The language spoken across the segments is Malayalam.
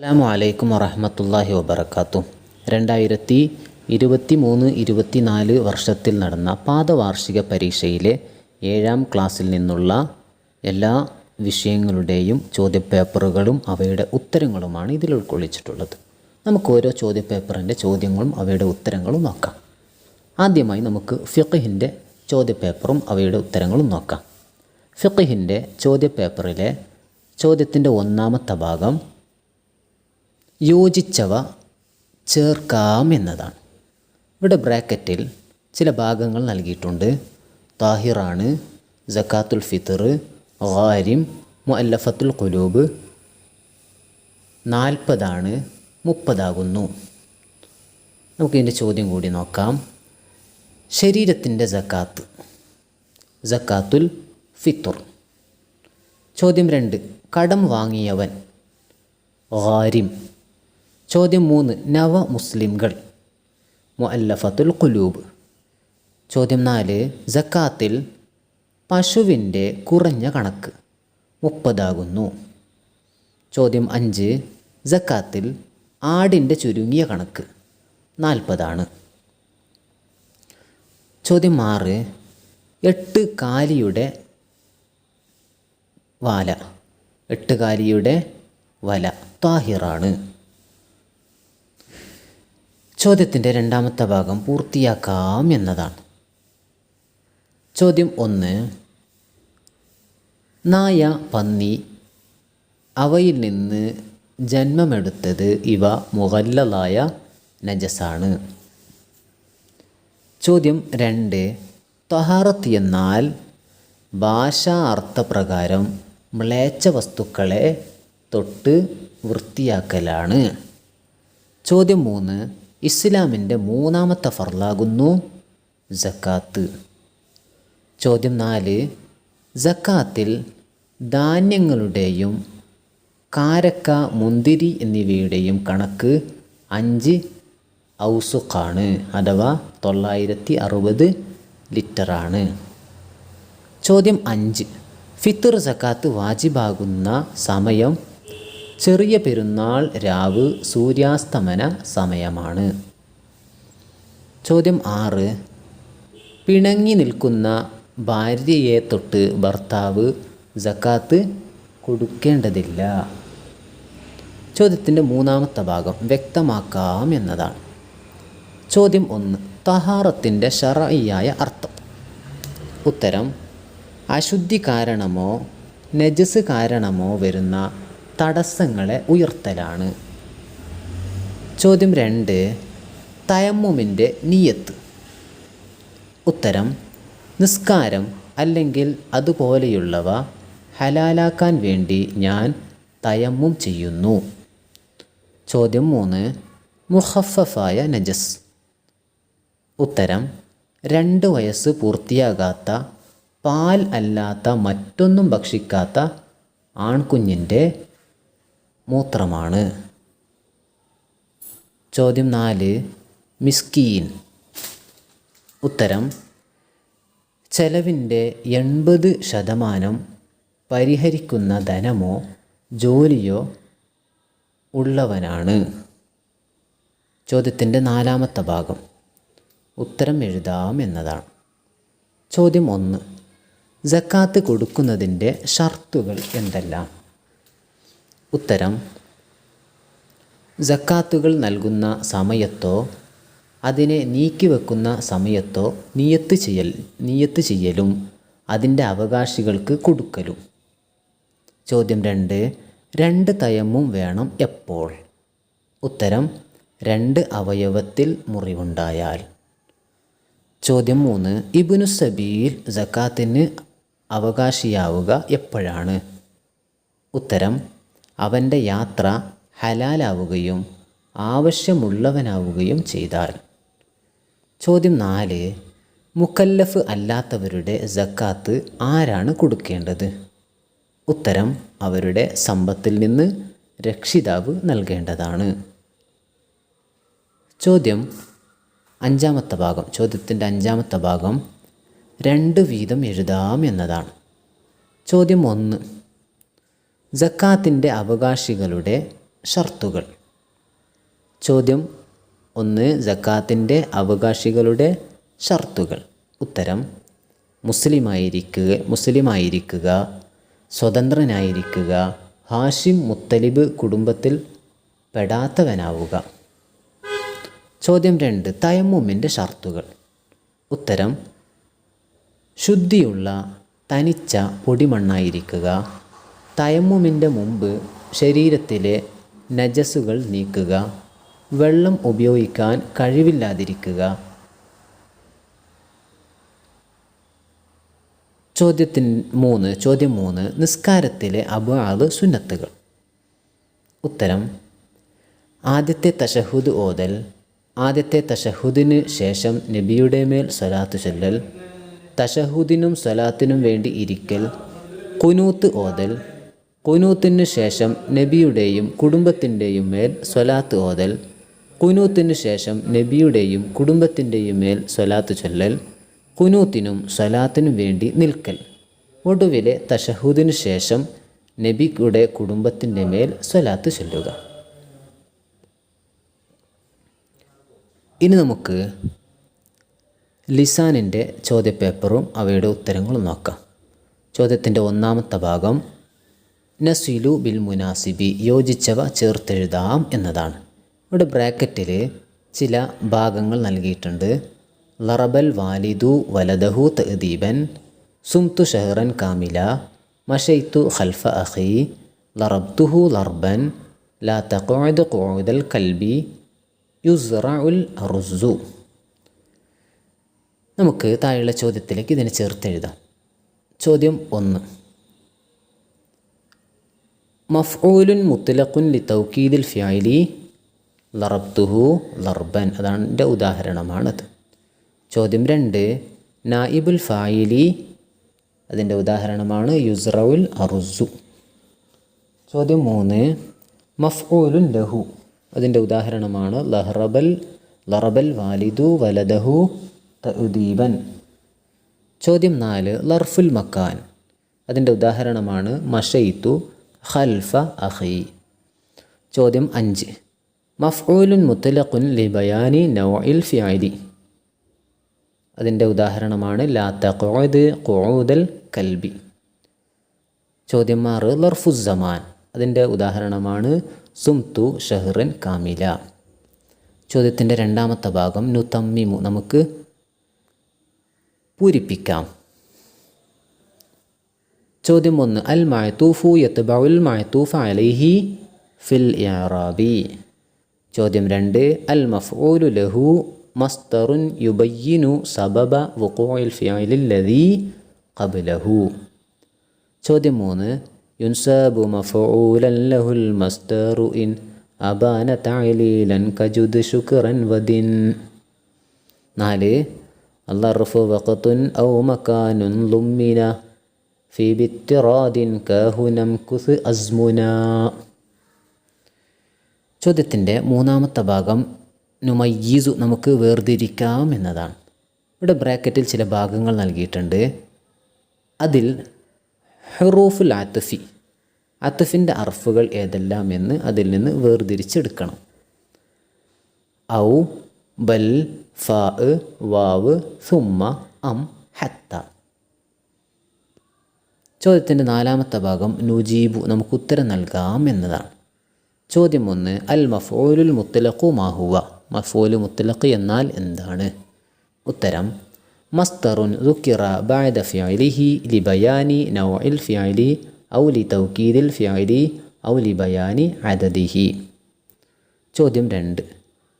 അസ്സാം വലൈക്കും വറഹമത്തല്ലാഹി വബർക്കാത്തു രണ്ടായിരത്തി ഇരുപത്തി മൂന്ന് ഇരുപത്തിനാല് വർഷത്തിൽ നടന്ന പാദവാർഷിക പരീക്ഷയിലെ ഏഴാം ക്ലാസ്സിൽ നിന്നുള്ള എല്ലാ വിഷയങ്ങളുടെയും ചോദ്യപേപ്പറുകളും അവയുടെ ഉത്തരങ്ങളുമാണ് ഇതിൽ ഉൾക്കൊള്ളിച്ചിട്ടുള്ളത്. നമുക്ക് ഓരോ ചോദ്യപേപ്പറിന്റെ ചോദ്യങ്ങളും അവയുടെ ഉത്തരങ്ങളും നോക്കാം. ആദ്യമായി നമുക്ക് ഫിഖിന്റെ ചോദ്യപേപ്പറും അവയുടെ ഉത്തരങ്ങളും നോക്കാം. ഫിഖിന്റെ ചോദ്യപേപ്പറിലെ ചോദ്യത്തിന്റെ ഒന്നാമത്തെ ഭാഗം യോജിച്ചവ ചേർക്കാം എന്നതാണ്. ഇവിടെ ബ്രാക്കറ്റിൽ ചില ഭാഗങ്ങൾ നൽകിയിട്ടുണ്ട്. താഹിറാണ് ജക്കാത്തുൽ ഫിത്തർ ഗാരിം മുഅല്ലഫത്തുൽ കുലൂബ് നാൽപ്പതാണ് മുപ്പതാകുന്നു. നമുക്കിതിന്റെ ചോദ്യം കൂടി നോക്കാം. ശരീരത്തിന്റെ ജക്കാത്ത് ജക്കാത്തുൽ ഫിത്തുർ ചോദ്യം രണ്ട് കടം വാങ്ങിയവൻ ഗാരിം ചോദ്യം മൂന്ന് നവ മുസ്ലിംകൾ. മുഅല്ലഫത്തുൽ കുലൂബ് ചോദ്യം നാല് ജക്കാത്തിൽ പശുവിന്റെ കുറഞ്ഞ കണക്ക് മുപ്പതാകുന്നു. ചോദ്യം അഞ്ച് ജക്കാത്തിൽ ആടിന്റെ ചുരുങ്ങിയ കണക്ക് നാൽപ്പതാണ്. ചോദ്യം ആറ് എട്ട് കാലിയുടെ വാല. എട്ട് കാലിയുടെ വല താഹിറാണ്. ചോദ്യത്തിന്റെ രണ്ടാമത്തെ ഭാഗം പൂർത്തിയാക്കാം എന്നതാണ്. ചോദ്യം ഒന്ന്. നായ പന്നി അവയിൽ നിന്ന് ജന്മമെടുത്തത് ഇവ മുഹല്ലലായ നജസാണ്. ചോദ്യം രണ്ട്. തൊഹാറത്ത് എന്നാൽ ഭാഷാ അർത്ഥപ്രകാരം മ്ലേച്ഛ വസ്തുക്കളെ തൊട്ട് വൃത്തിയാക്കലാണ്. ചോദ്യം മൂന്ന്. ഇസ്ലാമിന്റെ മൂന്നാമത്തെ ഫർലാകുന്നു ജക്കാത്ത് ചോദ്യം നാല് ജക്കാത്തിൽ ധാന്യങ്ങളുടെയും കാരക്ക മുന്തിരി എന്നിവയുടെയും കണക്ക് അഞ്ച് ഔസുഖാണ് അഥവാ തൊള്ളായിരത്തി അറുപത് ലിറ്ററാണ്. ചോദ്യം അഞ്ച് ഫിത്തർ സക്കാത്ത് വാജിബാകുന്ന സമയം ചെറിയ പെരുന്നാൾ രാവ് സൂര്യാസ്തമന സമയമാണ്. ചോദ്യം ആറ്. പിണങ്ങി നിൽക്കുന്ന ഭാര്യയെ തൊട്ട് ഭർത്താവ് ജക്കാത്ത് കൊടുക്കേണ്ടതില്ല. ചോദ്യത്തിന്റെ മൂന്നാമത്തെ ഭാഗം വ്യക്തമാക്കാം എന്നതാണ്. ചോദ്യം ഒന്ന്. തഹാറത്തിന്റെ ഷറയ്യായ അർത്ഥം. ഉത്തരം. അശുദ്ധി കാരണമോ നജസ് കാരണമോ വരുന്ന തടസ്സങ്ങളെ ഉയർത്തലാണ്. ചോദ്യം രണ്ട് തയമ്മുമിന്റെ നീയത്ത്. ഉത്തരം നിസ്കാരം അല്ലെങ്കിൽ അതുപോലെയുള്ളവ ഹലാലാക്കാൻ വേണ്ടി ഞാൻ തയമ്മും ചെയ്യുന്നു. ചോദ്യം മൂന്ന് മുഹഫഫായ നജസ്. ഉത്തരം രണ്ട് വയസ്സ് പൂർത്തിയാകാത്ത പാൽ അല്ലാത്ത മറ്റൊന്നും ഭക്ഷിക്കാത്ത ആൺകുഞ്ഞിന്റെ മൂത്രമാണ്. ചോദ്യം നാല് മിസ്കീൻ. ഉത്തരം ചെലവിന്റെ എൺപത് ശതമാനം പരിഹരിക്കുന്ന ധനമോ ജോലിയോ ഉള്ളവനാണ്. ചോദ്യത്തിന്റെ നാലാമത്തെ ഭാഗം. ഉത്തരം എഴുതാം എന്നതാണ്. ചോദ്യം ഒന്ന് ജക്കാത്ത് കൊടുക്കുന്നതിന്റെ ഷർത്തുകൾ എന്തെല്ലാം? ഉത്തരം ജക്കാത്തുകൾ നൽകുന്ന സമയത്തോ അതിനെ നീക്കിവെക്കുന്ന സമയത്തോ നിയത്ത് ചെയ്യൽ നിയത്ത് ചെയ്യലും അതിന്റെ അവകാശികൾക്ക് കൊടുക്കലും. ചോദ്യം രണ്ട് രണ്ട് തയമ്മും വേണം എപ്പോൾ? ഉത്തരം രണ്ട് അവയവത്തിൽ മുറിവുണ്ടായാൽ. ചോദ്യം മൂന്ന് ഇബുനു സബീൽ ജക്കാത്തിന് അവകാശിയാവുക എപ്പോഴാണ്? ഉത്തരം അവന്റെ യാത്ര ഹലാലാവുകയും ആവശ്യമുള്ളവനാവുകയും ചെയ്താൽ. ചോദ്യം നാല് മുക്കല്ലഫ് അല്ലാത്തവരുടെ ജക്കാത്ത് ആരാണ് കൊടുക്കേണ്ടത്? ഉത്തരം അവരുടെ സമ്പത്തിൽ നിന്ന് രക്ഷിതാവ് നൽകേണ്ടതാണ്. ചോദ്യം അഞ്ചാമത്തെ ഭാഗം ചോദ്യത്തിന്റെ അഞ്ചാമത്തെ ഭാഗം രണ്ട് വീതം എഴുതാം എന്നതാണ്. ചോദ്യം ഒന്ന് ജക്കാത്തിന്റെ അവകാശികളുടെ ഷർത്തുകൾ. ചോദ്യം ഒന്ന് ജക്കാത്തിന്റെ അവകാശികളുടെ ഷർത്തുകൾ. ഉത്തരം മുസ്ലിമായിരിക്കുക മുസ്ലിമായിരിക്കുക സ്വതന്ത്രനായിരിക്കുക ഹാഷിം മുത്തലിബ് കുടുംബത്തിൽ പെടാത്തവനാവുക. ചോദ്യം രണ്ട് തയമ്മുമിന്റെ ഷർത്തുകൾ. ഉത്തരം ശുദ്ധിയുള്ള തനിച്ച പൊടിമണ്ണായിരിക്കുക തയമ്മുമിന്റെ മുമ്പ് ശരീരത്തിലെ നജസുകൾ നീക്കുക വെള്ളം ഉപയോഗിക്കാൻ കഴിവില്ലാതിരിക്കുക. ചോദ്യത്തിന് മൂന്ന് ചോദ്യം മൂന്ന് നിസ്കാരത്തിലെ അബാദ് സുന്നത്തുകൾ. ഉത്തരം ആദ്യത്തെ തഷഹുദ് ഓതൽ ആദ്യത്തെ തഷഹുദിന് ശേഷം നബിയുടെ മേൽ സ്വലാത്ത് ചൊല്ലൽ തഷഹുദിനും സ്വലാത്തിനും വേണ്ടി ഇരിക്കൽ കുനൂത്ത് ഓതൽ കുനൂത്തിന് ശേഷം നബിയുടെയും കുടുംബത്തിന്റെയും മേൽ സ്വലാത്ത് ഓതൽ. കുനൂത്തിന് ശേഷം നബിയുടെയും കുടുംബത്തിന്റെയും മേൽ സ്വലാത്ത് ചൊല്ലൽ. കുനൂത്തിനും സ്വലാത്തിനും വേണ്ടി നിൽക്കൽ. ഒടുവിലെ തഷഹുദിനു ശേഷം നബിയുടെ കുടുംബത്തിന്റെ മേൽ സ്വലാത്ത് ചൊല്ലുക. ഇനി നമുക്ക് ലിസാനിന്റെ ചോദ്യപേപ്പറും അവയുടെ ഉത്തരങ്ങളും നോക്കാം. ചോദ്യത്തിന്റെ ഒന്നാമത്തെ ഭാഗം നസിലു ബിൽ മുനാസിബി യോജിച്ചവ ചേർത്തെഴുതാം എന്നതാണ്. ഇവിടെ ബ്രാക്കറ്റിൽ ചില ഭാഗങ്ങൾ നൽകിയിട്ടുണ്ട്. ലറബൽ വാലിദു വലദഹു തദീബൻ സുംതു ഷഹറൻ കാമില മഷയ്ത്തു ഖൽഫ അഹി ലറബ്തുഹു ലർബൻ ലാ തക്കോയത് ഖുഊദൽ കൽബി യുസ്റഉൽ റുസു നമുക്ക് താഴെയുള്ള ചോദ്യത്തിലേക്ക് ഇതിനെ ചേർത്തെഴുതാം. ചോദ്യം ഒന്ന്. മഫ്ഊലുൻ മുത്തലഖുൻ ലി തൗക്കീദിൽ ഫിയാലി ലറബ്തുഹു ലർബൻ. അതാണ് എന്റെ ഉദാഹരണമാണത്. ചോദ്യം രണ്ട് നായിബുൽ ഫായിലി അതിന്റെ ഉദാഹരണമാണ് യുസ്റൗൽ അറുസു. ചോദ്യം മൂന്ന് മഫ്ഊലുൻ ലഹു അതിന്റെ ഉദാഹരണമാണ് ലഹ്റബൽ ലറബൽ വാലിദു വലദഹു തഉദീബൻ. ചോദ്യം നാല് ലർഫുൽ മക്കാൻ അതിന്റെ ഉദാഹരണമാണ് മഷയിത്തു ഖൽഫ അഖി. ചോദ്യം അഞ്ച്. മഫ്ഊലുൻ മുത്തലഖുൻ ലി ബയാനി നൗഇൽ ഫിഅലി. അതിന്റെ ഉദാഹരണമാണ് ലാ തഖുദ് ഖുഊദൽ കൽബി. ചോദ്യം ആറ് ലർഫുസമാൻ അതിന്റെ ഉദാഹരണമാണ് സുംതു ഷഹ്റൻ കാമില. ചോദ്യത്തിന്റെ രണ്ടാമത്തെ ഭാഗം നുതമ്മിമു. നമുക്ക് പൂരിപ്പിക്കാം. ചോദ്യം ഒന്ന് അൽ മഅത്തൂഫു യത്ബഉൽ മഅത്തൂഫ അലൈഹി ഫിൽ ഇഅറാബി ചോദ്യം രണ്ട് അൽ മഫ്ഊലു ലഹു മസ്തറുൻ യുബയ്യിനു സബബ ഫിഅലിൽ ലദീ ഖബ്ലഹു. ചോദ്യം മൂന്ന് യുൻസബു മഫഊലൻ ലഹുൽ മസ്തറു ഇൻ അബാന തഅലീലൻ കജുദ് ശുക്രൻ വദിൻ. നാല് റഫു വഖത്തുൻ ഔ മക്കാനുൻ ലുമ്മിന ചോദ്യത്തിന്റെ മൂന്നാമത്തെ ഭാഗം നുമയ്യീസു നമുക്ക് വേർതിരിക്കാം എന്നതാണ്. ഇവിടെ ബ്രാക്കറ്റിൽ ചില ഭാഗങ്ങൾ നൽകിയിട്ടുണ്ട്. അതിൽ ഹെറൂഫുൽ ആത്തഫി അത്തഫിന്റെ അർഫുകൾ ഏതെല്ലാം എന്ന് അതിൽ നിന്ന് വേർതിരിച്ചെടുക്കണം. ഔ ബൽ ഫ വാവ് സുമ്മ അം ഹത്ത. ചോദ്യത്തിന്റെ നാലാമത്തെ ഭാഗം നുജീബു നമുക്ക് ഉത്തരം നൽകാം എന്നതാണ്. ചോദ്യം ഒന്ന് അൽ മഫോലുൽ മുത്തലഖു മാഹുവ മഫോലു മുത്തലഖ് എന്നാൽ എന്താണ്? ഉത്തരം മസ്തറുൻ റുക്കിറ ബായദ ഫിയാലിഹി ലിബയാനി നൗഇൽ ഫിയാലി ഔ ലി തൗക്കീദിൽ ഫിയാലി ഔ ലിബയാനി അദദിഹി. ചോദ്യം രണ്ട്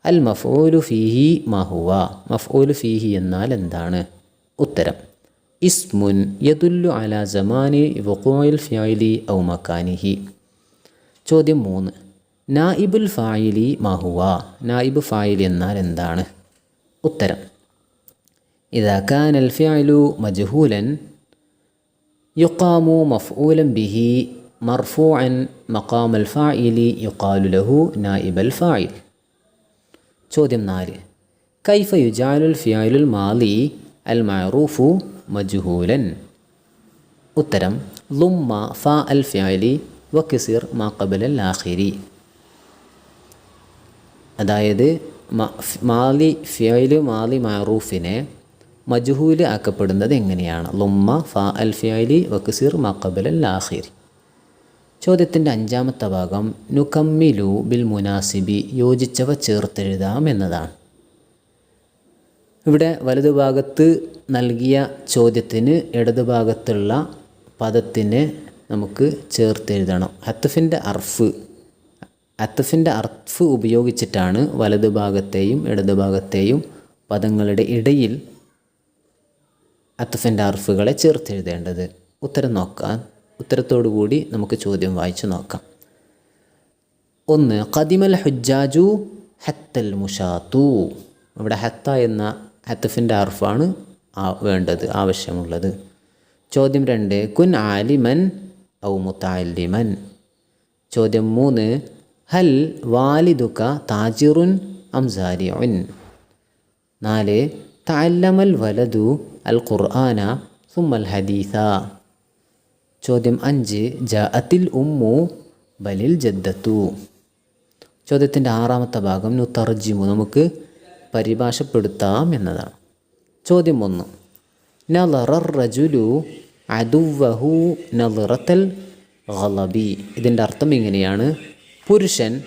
അൽ മഫോലു ഫിഹി മാഹുവ മഫോലു ഫിഹി എന്നാൽ എന്താണ്? ഉത്തരം ഇസ്മുൻ യദുല്ലു അല ജമാനി വഖൂഇൽ ഫിഅലി ഔ മക്കാനിഹി ചോദ്യം മൂന്ന് നായിബുൽ ഫായിലി മാഹുവ നായിബ് ഫായിൽ എന്നാൽ എന്താണ് ഉത്തരം إذا كان الفعل مجهولا يقام مفعولا به مرفوعا مقام الفاعل يقال له نائب الفاعل ചോദ്യം നാല് കൈഫ യുജാലുൽ ഫിയാലുൽ മാലി അൽ മഅറൂഫു മജ്ഹൂലൻ. ഉത്തരം ലുമ്മ ഫ അൽ ഫ്യാലി വക്കിസിർ മാക്കബൽ അൽ ആഖിരി. അതായത് മാലി ഫ്യാലു മാലി മാറൂഫിനെ മജുഹൂൽ ആക്കപ്പെടുന്നത് എങ്ങനെയാണ്? ലുമ്മ ഫ അൽ ഫ്യാലി വക്കിസിർ മാക്കബൽ അൽ ആഖിരി. ചോദ്യത്തിന്റെ അഞ്ചാമത്തെ ഭാഗം നുകമ്മിലു ബിൽ മുനാസിബി യോജിച്ചവ ചേർത്തെഴുതാം എന്നതാണ്. ഇവിടെ വലതുഭാഗത്ത് നൽകിയ ചോദ്യത്തിന് ഇടതുഭാഗത്തുള്ള പദത്തിനെ നമുക്ക് ചേർത്തെഴുതണം ഹത്തഫിന്റെ അർഫ് അത്തഫിന്റെ അർഫ് ഉപയോഗിച്ചിട്ടാണ് വലതുഭാഗത്തെയും ഇടതുഭാഗത്തെയും പദങ്ങളുടെ ഇടയിൽ അത്തഫിന്റെ അർഫുകളെ ചേർത്തെഴുതേണ്ടത് ഉത്തരം നോക്കാൻ ഉത്തരത്തോടു കൂടി നമുക്ക് ചോദ്യം വായിച്ചു നോക്കാം. ഒന്ന് കദിമൽ ഹുജാജു ഹത്തൽ മുഷാത്തു. ഇവിടെ ഹത്ത എന്ന ഹത്തഫിന്റെ അർഫാണ് വേണ്ടത് ആവശ്യമുള്ളത്. ചോദ്യം രണ്ട് കുൻ ആലിമൻ ഔ മുത്താലിമൻ? ചോദ്യം മൂന്ന് ഹൽ വാലിദുക താജിറുൻ അംസാരിഉൻ നാല് തഅല്ലമൽ വലതു അൽ ഖുർആന സുമ്മൽ ഹദീസ? ചോദ്യം അഞ്ച് ജഅത്തിൽ ഉമ്മു ബലിൽ ജദ്ദത്തു? ചോദ്യത്തിന്റെ ആറാമത്തെ ഭാഗം നുത്തർജിമു നമുക്ക് പരിഭാഷപ്പെടുത്താം എന്നതാണ്. ചോദ്യം ഒന്ന് നളറർ റജുലു നലറത്തൽ ഗലബി. ഇതിന്റെ അർത്ഥം ഇങ്ങനെയാണ്. പുരുഷൻ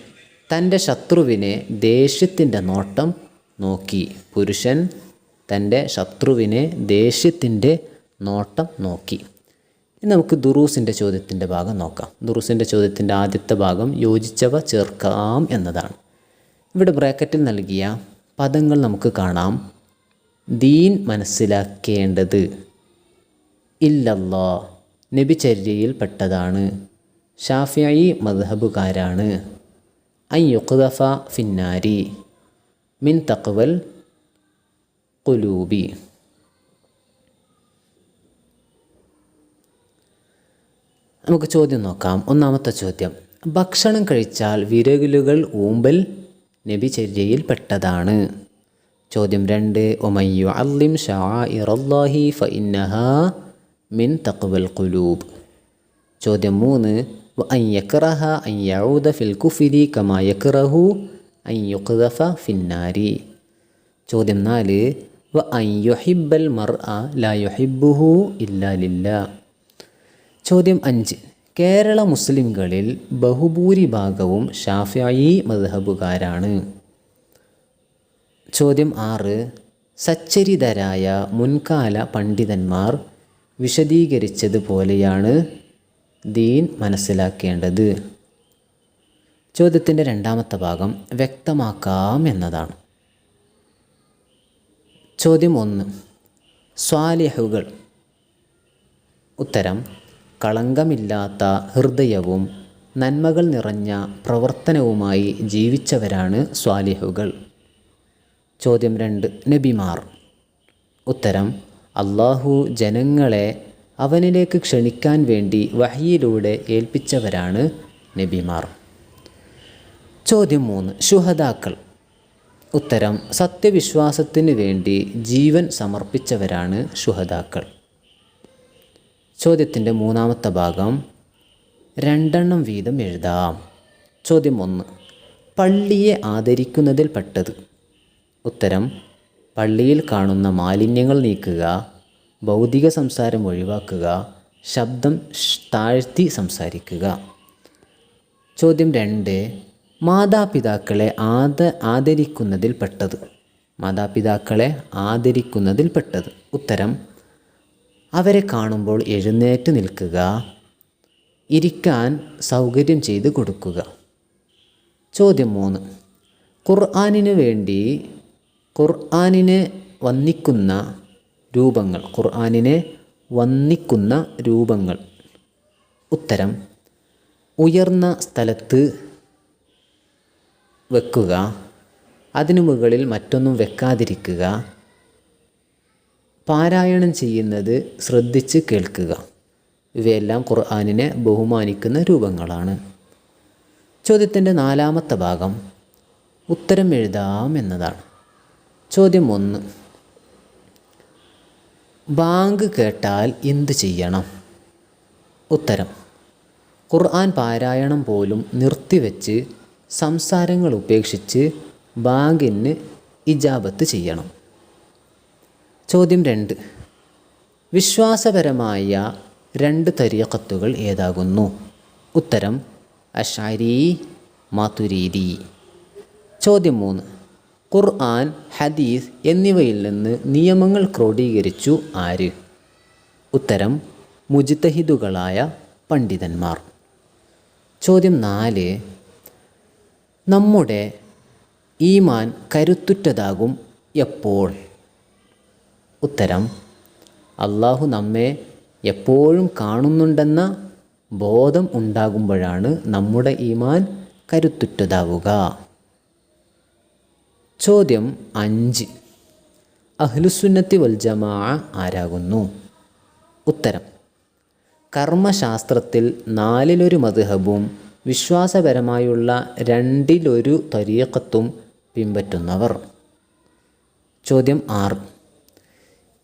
തന്റെ ശത്രുവിനെ ദേഷ്യത്തിന്റെ നോട്ടം നോക്കി. പുരുഷൻ തന്റെ ശത്രുവിനെ ദേഷ്യത്തിന്റെ നോട്ടം നോക്കി. ഇനി നമുക്ക് ദുറൂസിന്റെ ചോദ്യത്തിന്റെ ഭാഗം നോക്കാം. ദുറൂസിന്റെ ചോദ്യത്തിന്റെ ആദ്യത്തെ ഭാഗം യോജിച്ചവ ചേർക്കാം എന്നതാണ്. ഇവിടെ ബ്രാക്കറ്റിൽ നൽകിയ പദങ്ങൾ നമുക്ക് കാണാം. ദീൻ മനസ്സിലാക്കേണ്ടത് ഇല്ലല്ലാ നബിചര്യയിൽപ്പെട്ടതാണ് ഷാഫിയായി മദ്ഹബുകാരാണ്. അയ്യുഖ്ദഫ ഫിന്നാരി മിൻ തക്വൽ കുലൂബി നമുക്ക് ചോദ്യം നോക്കാം. ഒന്നാമത്തെ ചോദ്യം. ഭക്ഷണം കഴിച്ചാൽ വിരകലുകൾ ഊമ്പൽ നബിചര്യയിൽ പെട്ടതാണ് ചോദ്യം രണ്ട് ഒമയ്യു അല്ലിം ഷാഇറല്ലാഹി ഫ ഇന്നഹ മിൻ തക്വൽ കുലൂബ് ചോദ്യം മൂന്ന് അൻ യക്റഹ അൻ യഊദ ഫിൽ കുഫിരി കമാ യക്റഹു അൻ യുഖ്ദഫ ഫിന്നാരി ചോദ്യം നാല് വ അൻ മർഅ ലാ യുഹിബ്ബുഹു ഇല്ലാ ലില്ലാ. ചോദ്യം അഞ്ച് കേരള മുസ്ലിംകളിൽ ബഹുഭൂരിഭാഗവും ഷാഫായി മദ്ഹബുകാരാണ്. ചോദ്യം ആറ്. സച്ചരിതരായ മുൻകാല പണ്ഡിതന്മാർ വിശദീകരിച്ചതുപോലെയാണ് ദീൻ മനസ്സിലാക്കേണ്ടത്. ചോദ്യത്തിന്റെ രണ്ടാമത്തെ ഭാഗം വ്യക്തമാക്കാം എന്നതാണ്. ചോദ്യം ഒന്ന്. സ്വാലിഹുകൾ. ഉത്തരം കളങ്കമില്ലാത്ത ഹൃദയവും നന്മകൾ നിറഞ്ഞ പ്രവർത്തനവുമായി ജീവിച്ചവരാണ് സ്വാലിഹുകൾ. ചോദ്യം രണ്ട്. നബിമാർ. ഉത്തരം അള്ളാഹു ജനങ്ങളെ അവനിലേക്ക് ക്ഷണിക്കാൻ വേണ്ടി വഹിയിലൂടെ ഏൽപ്പിച്ചവരാണ് നബിമാർ. ചോദ്യം മൂന്ന്. ശുഹദാക്കൾ. ഉത്തരം സത്യവിശ്വാസത്തിന് വേണ്ടി ജീവൻ സമർപ്പിച്ചവരാണ് ശുഹദാക്കൾ. ചോദ്യത്തിന്റെ മൂന്നാമത്തെ ഭാഗം രണ്ടെണ്ണം വീതം എഴുതാം. ചോദ്യം ഒന്ന് പള്ളിയെ ആദരിക്കുന്നതിൽ പെട്ടത്. ഉത്തരം പള്ളിയിൽ കാണുന്ന മാലിന്യങ്ങൾ നീക്കുക ഭൗതിക സംസാരം ഒഴിവാക്കുക ശബ്ദം താഴ്ത്തി സംസാരിക്കുക. ചോദ്യം രണ്ട് മാതാപിതാക്കളെ ആദ ആദരിക്കുന്നതിൽ പെട്ടത്. മാതാപിതാക്കളെ ആദരിക്കുന്നതിൽ പെട്ടത്. ഉത്തരം അവരെ കാണുമ്പോൾ എഴുന്നേറ്റ് നിൽക്കുക. ഇരിക്കാൻ സൗകര്യം ചെയ്ത് കൊടുക്കുക. ചോദ്യം മൂന്ന്. ഖുർആാനിന് വേണ്ടി ഖുർആാനിനെ വന്നിക്കുന്ന രൂപങ്ങൾ. ഖുർആാനിനെ വന്നിക്കുന്ന രൂപങ്ങൾ. ഉത്തരം. ഉയർന്ന സ്ഥലത്ത് വെക്കുക. അതിനു മുകളിൽ മറ്റൊന്നും വെക്കാതിരിക്കുക. പാരായണം ചെയ്യുന്നത് ശ്രദ്ധിച്ച് കേൾക്കുക. ഇവയെല്ലാം ഖുർആാനിനെ ബഹുമാനിക്കുന്ന രൂപങ്ങളാണ്. ചോദ്യത്തിന്റെ നാലാമത്തെ ഭാഗം ഉത്തരം എഴുതാം എന്നതാണ്. ചോദ്യം ഒന്ന്. ബാങ്ക് കേട്ടാൽ എന്ത് ചെയ്യണം? ഉത്തരം. ഖുർആൻ പാരായണം പോലും നിർത്തിവെച്ച് സംസാരങ്ങൾ ഉപേക്ഷിച്ച് ബാങ്കിന് ഇജാബത്ത് ചെയ്യണം. ചോദ്യം രണ്ട്. വിശ്വാസപരമായ രണ്ട് തരീഖത്തുകൾ ഏതാകുന്നു? ഉത്തരം അഷാരി മാതുരീതി ചോദ്യം മൂന്ന്. ഖുർആൻ ഹദീസ് എന്നിവയിൽ നിന്ന് നിയമങ്ങൾ ക്രോഡീകരിച്ചു ആര്? ഉത്തരം മുജിത്തഹിദുകളായ പണ്ഡിതന്മാർ. ചോദ്യം നാല്. നമ്മുടെ ഈമാൻ കരുത്തുറ്റതാകും എപ്പോൾ? ഉത്തരം അള്ളാഹു നമ്മെ എപ്പോഴും കാണുന്നുണ്ടെന്ന ബോധം ഉണ്ടാകുമ്പോഴാണ് നമ്മുടെ ഈമാൻ കരുത്തുറ്റതാവുക. ചോദ്യം അഞ്ച്. അഹ്ലുസുന്നത്തി വൽ ജമാ ആരാകുന്നു? ഉത്തരം കർമ്മശാസ്ത്രത്തിൽ നാലിലൊരു മദ്ഹബും വിശ്വാസപരമായുള്ള രണ്ടിലൊരു തരീക്കത്തും പിൻപറ്റുന്നവർ. ചോദ്യം ആറ്.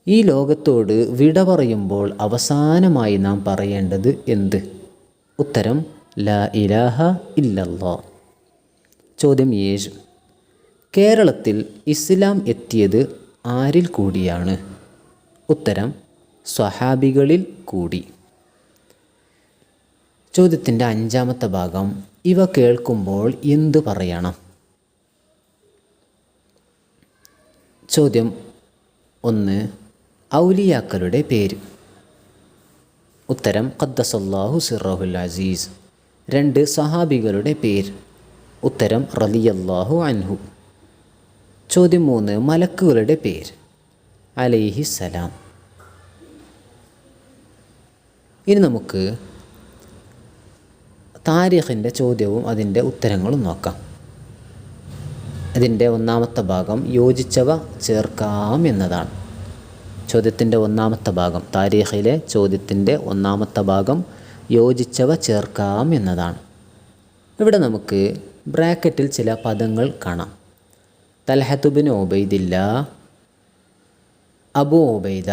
ഈ ലോകത്തോട് വിട പറയുമ്പോൾ അവസാനമായി നാം പറയേണ്ടത് എന്ത്? ഉത്തരം ലാ ഇലാഹ ഇല്ലല്ലോ. ചോദ്യം ഏഴ്. കേരളത്തിൽ ഇസ്ലാം എത്തിയത് ആരിൽ കൂടിയാണ്? ഉത്തരം സ്വഹാബികളിൽ കൂടി. ചോദ്യത്തിന്റെ അഞ്ചാമത്തെ ഭാഗം ഇവ കേൾക്കുമ്പോൾ എന്തു പറയണം? ചോദ്യം ഒന്ന് ഔലിയാക്കളുടെ പേര്. ഉത്തരം ഖദ്ദസല്ലാഹു സിറഹുൽ അസീസ്. രണ്ട് സഹാബികളുടെ പേര്. ഉത്തരം റലിയല്ലാഹു അൻഹു. ചോദ്യം മൂന്ന് മലക്കുകളുടെ പേര്. അലൈഹി സലാം. ഇനി നമുക്ക് താരിഖിന്റെ ചോദ്യവും അതിന്റെ ഉത്തരങ്ങളും നോക്കാം. അതിന്റെ ഒന്നാമത്തെ ഭാഗം യോജിച്ചവ ചേർക്കാം എന്നതാണ്. ചോദ്യത്തിന്റെ ഒന്നാമത്തെ ഭാഗം താരീഖിലെ ചോദ്യത്തിന്റെ ഒന്നാമത്തെ ഭാഗം യോജിച്ചവ ചേർക്കാം എന്നതാണ്. ഇവിടെ നമുക്ക് ബ്രാക്കറ്റിൽ ചില പദങ്ങൾ കാണാം. തൽഹത്തുബിൻ ഒബൈദില്ല അബു ഒബൈദ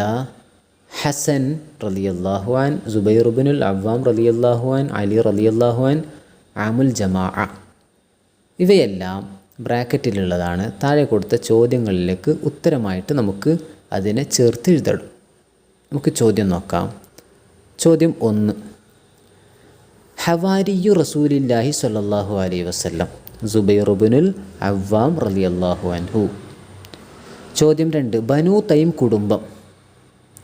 ഹസൻ റലിയല്ലാഹുവാൻ ജുബൈറുബിനുൽ അവ്വാം റലിയല്ലാഹുവാൻ അലി റലിയല്ലാഹുവാൻ ആമുൽ ജമാ ഇവയെല്ലാം ബ്രാക്കറ്റിലുള്ളതാണ്. താഴെ കൊടുത്ത ചോദ്യങ്ങളിലേക്ക് ഉത്തരമായിട്ട് നമുക്ക് അതിനെ ചേർത്ത് എഴുതണം. നമുക്ക് ചോദ്യം നോക്കാം. ചോദ്യം ഒന്ന്. ഹവാരിയു റസൂലില്ലാഹി സ്വല്ലല്ലാഹു അലൈഹി വസല്ലം. അവാം അവ്വാം അള്ളാഹു അൻഹു. ചോദ്യം രണ്ട്. ബനു തൈം കുടുംബം.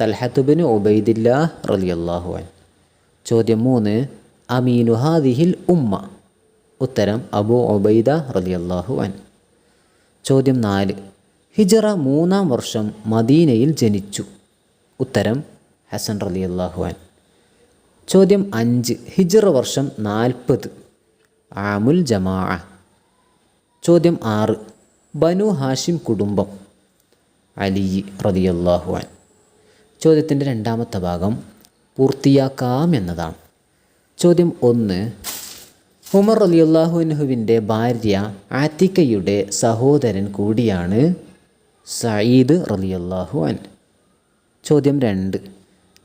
തൽഹത്തുബിന് ഒബൈദില്ലാ റലി അള്ളാഹു അൻ ചോദ്യം മൂന്ന്. അമീനു ഹാദിഹിൽ ഉമ്മ. ഉത്തരം അബു ഒബൈദ റലി അള്ളാഹു അൻ ചോദ്യം നാല്. ഹിജറ മൂന്നാം വർഷം മദീനയിൽ ജനിച്ചു. ഉത്തരം ഹസൻ റലി അൻ ചോദ്യം അഞ്ച് ഹിജറ വർഷം നാൽപ്പത് ആമുൽ ജമാ ചോദ്യം ആറ് ബനു ഹാഷിം കുടുംബം അലി റതി അൻ ചോദ്യത്തിന്റെ രണ്ടാമത്തെ ഭാഗം പൂർത്തിയാക്കാം എന്നതാണ്. ചോദ്യം ഒന്ന് ഉമർ റലിയുല്ലാഹുവിന്റെ ഭാര്യ ആത്തിക്കയുടെ സഹോദരൻ കൂടിയാണ് സയ്യിദ് റലിയല്ലാഹു അൻ. ചോദ്യം രണ്ട്.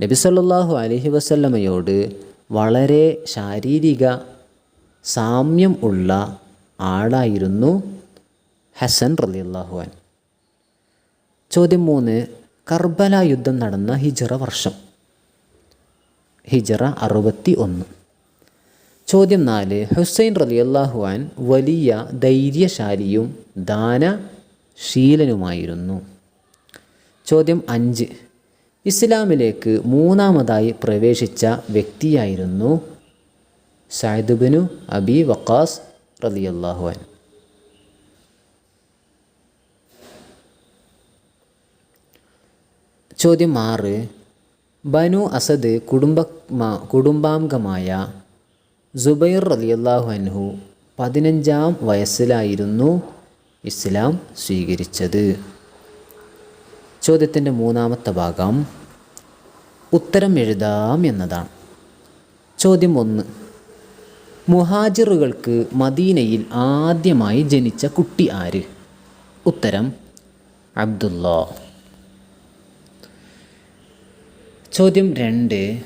നബി സല്ലല്ലാഹു അലഹി വസല്ലമയോട് വളരെ ശാരീരിക സാമ്യം ഉള്ള ആളായിരുന്നു ഹസൻ റലിയല്ലാഹു അൻ. ചോദ്യം മൂന്ന്. കർബല യുദ്ധം നടന്ന ഹിജറ വർഷം. ഹിജറ അറുപത്തി ഒന്ന് ചോദ്യം നാല്. ഹുസൈൻ റലിയല്ലാഹു അൻ വലിയ ധൈര്യശാലിയും ദാനശീലനുമായിരുന്നു ചോദ്യം അഞ്ച്. ഇസ്ലാമിലേക്ക് മൂന്നാമതായി പ്രവേശിച്ച വ്യക്തിയായിരുന്നു സായിദുബിനു അബി വക്കാസ് റലിയല്ലാഹു അൻ ചോദ്യം ആറ്. ബനു അസദ് കുടുംബ കുടുംബാംഗമായ സുബൈർ റലിയല്ലാഹു അൻഹു പതിനഞ്ചാം വയസ്സിലായിരുന്നു. ഇസ്ലാം സ്വീകരിച്ചത്. ചോദ്യത്തിന്റെ മൂന്നാമത്തെ ഭാഗം ഉത്തരം എഴുതാം എന്നതാണ്. ചോദ്യം ഒന്ന്. മുഹാജിറുകൾക്ക് മദീനയിൽ ആദ്യമായി ജനിച്ച കുട്ടി ആര്? ഉത്തരം അബ്ദുല്ല ചോദ്യം രണ്ട്.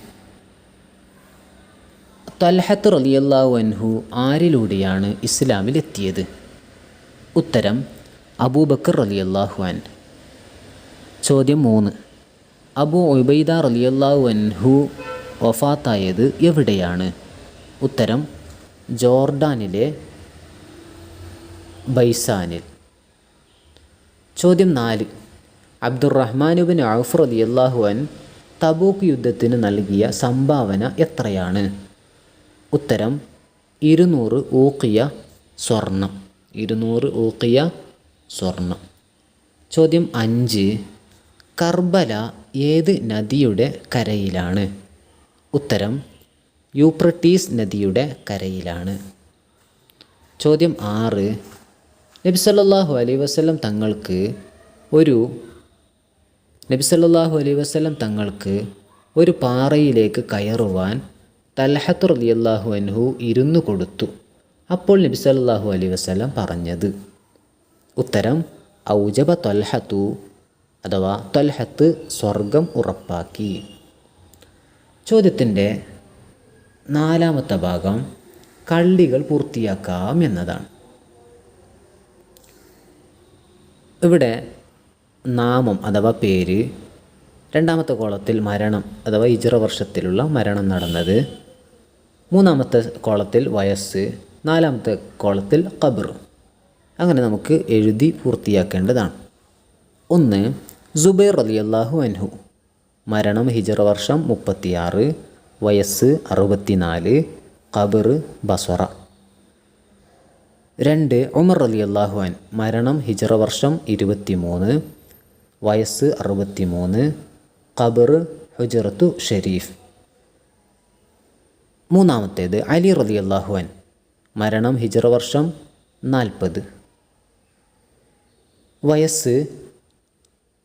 തൽഹത്ത് റലിയല്ലാഹു അൻഹു ആരിലൂടെയാണ് ഇസ്ലാമിൽ എത്തിയത് ഉത്തരം അബൂബക്കർ റലിയല്ലാഹു അൻ ചോദ്യം മൂന്ന്. അബു ഉബൈദ റലിയല്ലാഹു അൻഹു വഫാത്തായത് എവിടെയാണ്? ഉത്തരം ജോർഡാനിലെ ബൈസാനിൽ. ചോദ്യം നാല്. അബ്ദുറഹ്മാനുബിൻ ഔഫ് റലിയല്ലാഹു അൻ തബൂക്ക് യുദ്ധത്തിന് നൽകിയ സംഭാവന എത്രയാണ്? ഉത്തരം ഇരുന്നൂറ് ഊക്കിയ സ്വർണം. ഇരുന്നൂറ് ഊക്കിയ സ്വർണം ചോദ്യം അഞ്ച് കർബല ഏത് നദിയുടെ കരയിലാണ്? ഉത്തരം യൂപ്രട്ടീസ് നദിയുടെ കരയിലാണ്. ചോദ്യം ആറ് നബി സല്ലല്ലാഹു അലൈഹി വസല്ലം തങ്ങൾക്ക് ഒരു നബി സല്ലല്ലാഹു അലൈഹി വസല്ലം തങ്ങൾക്ക് ഒരു പാറയിലേക്ക് കയറുവാൻ തൽഹത്ത് റളിയല്ലാഹു അൻഹു ഇരുന്നു കൊടുത്തു. അപ്പോൾ നബി സല്ലല്ലാഹു അലൈഹി വസല്ലം പറഞ്ഞത് ഉത്തരം ഔജബ തൊൽഹത്തു അഥവാ തൊൽഹത്ത് സ്വർഗം ഉറപ്പാക്കി. ചോദ്യത്തിന്റെ നാലാമത്തെ ഭാഗം കള്ളികൾ പൂർത്തിയാക്കാം എന്നതാണ്. ഇവിടെ നാമം അഥവാ പേര് രണ്ടാമത്തെ കോളത്തിൽ മരണം അഥവാ ഇജറ വർഷത്തിലുള്ള മരണം നടന്നത് മൂന്നാമത്തെ കോളത്തിൽ വയസ്സ് നാലാമത്തെ കോളത്തിൽ ഖബർ. അങ്ങനെ നമുക്ക് എഴുതി പൂർത്തിയാക്കേണ്ടതാണ്. ഒന്ന് സുബൈർ അള്ളാഹു അൻഹു. മരണം ഹിജറ വർഷം മുപ്പത്തിയാറ് വയസ്സ് അറുപത്തിനാല് ഖബർ ബസറ രണ്ട് ഉമർ റളിയല്ലാഹു അൻ മരണം ഹിജറ വർഷം ഇരുപത്തിമൂന്ന് വയസ്സ് അറുപത്തിമൂന്ന് ഖബർ ഹുജറത്തു ഷെരീഫ്. മൂന്നാമത്തേത് അലി റളിയല്ലാഹു അൻ. മരണം ഹിജറ വർഷം നാൽപ്പത്. വയസ്സ്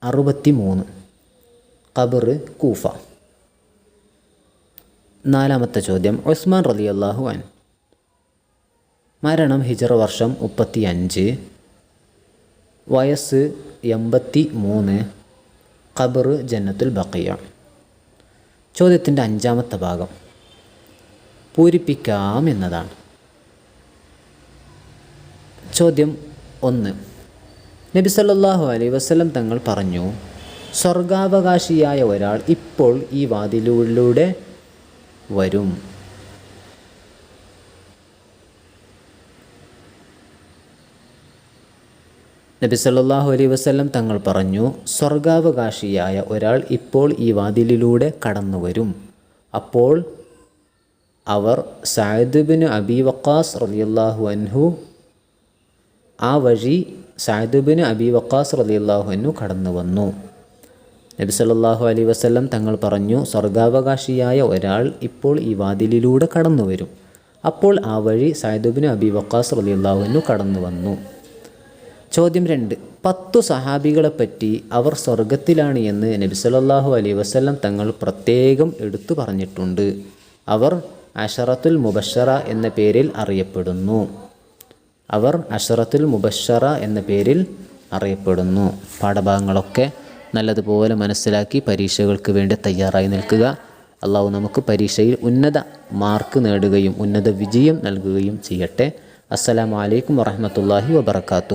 അറുപത്തി മൂന്ന് ഖബർ കൂഫ. നാലാമത്തെ ചോദ്യം. ഉസ്മാൻ റളിയല്ലാഹു അൻ മരണം ഹിജറ വർഷം മുപ്പത്തി അഞ്ച് വയസ്സ് എൺപത്തി മൂന്ന് ഖബർ ജന്നത്തുൽ ബക്കിയ ചോദ്യത്തിന്റെ അഞ്ചാമത്തെ ഭാഗം. പൂരിപ്പിക്കാം എന്നതാണ്. ചോദ്യം ഒന്ന്. നബി സല്ലാഹു അലൈ വസ്ലം തങ്ങൾ പറഞ്ഞു സ്വർഗാവകാശിയായ ഒരാൾ ഇപ്പോൾ ഈ വാതിലൂടെ വരും. നബി സല്ലാഹു അലൈ വസ്ലം തങ്ങൾ പറഞ്ഞു സ്വർഗാവകാശിയായ ഒരാൾ ഇപ്പോൾ ഈ വാതിലിലൂടെ കടന്നു വരും. അപ്പോൾ അവർ ബിൻ അബി വക്കാസ് റളിയല്ലാഹു അൻഹു ആ വഴി സാദുബിന് അബി വക്കാസ് റളിയല്ലാഹു അൻഹു കടന്നു വന്നു. നബി സല്ലല്ലാഹു അലൈഹി വസല്ലം തങ്ങൾ പറഞ്ഞു സ്വർഗാവകാശിയായ ഒരാൾ ഇപ്പോൾ ഈ വാതിലിലൂടെ കടന്നു വരും. അപ്പോൾ ആ വഴി സായദുബിന് അബി വക്കാസ് അൻഹു കടന്നു വന്നു. ചോദ്യം രണ്ട്. പത്തു സഹാബികളെപ്പറ്റി അവർ സ്വർഗത്തിലാണ് എന്ന് നബി സല്ലല്ലാഹു അലൈഹി വസല്ലം തങ്ങൾ പ്രത്യേകം എടുത്തു പറഞ്ഞിട്ടുണ്ട്. അവർ അഷറത്തുൽ മുബഷറ എന്ന പേരിൽ അറിയപ്പെടുന്നു. അവർ അഷറത്തുൽ മുബഷറ എന്ന പേരിൽ അറിയപ്പെടുന്നു. പാഠഭാഗങ്ങളൊക്കെ നല്ലതുപോലെ മനസ്സിലാക്കി പരീക്ഷകൾക്ക് വേണ്ടി തയ്യാറായി നിൽക്കുക. അള്ളാഹു നമുക്ക് പരീക്ഷയിൽ ഉന്നത മാർക്ക് നേടുകയും ഉന്നത വിജയം നൽകുകയും ചെയ്യട്ടെ. അസ്സലാമു അലൈക്കും വറഹ്മത്തുള്ളാഹി വബർക്കാത്തു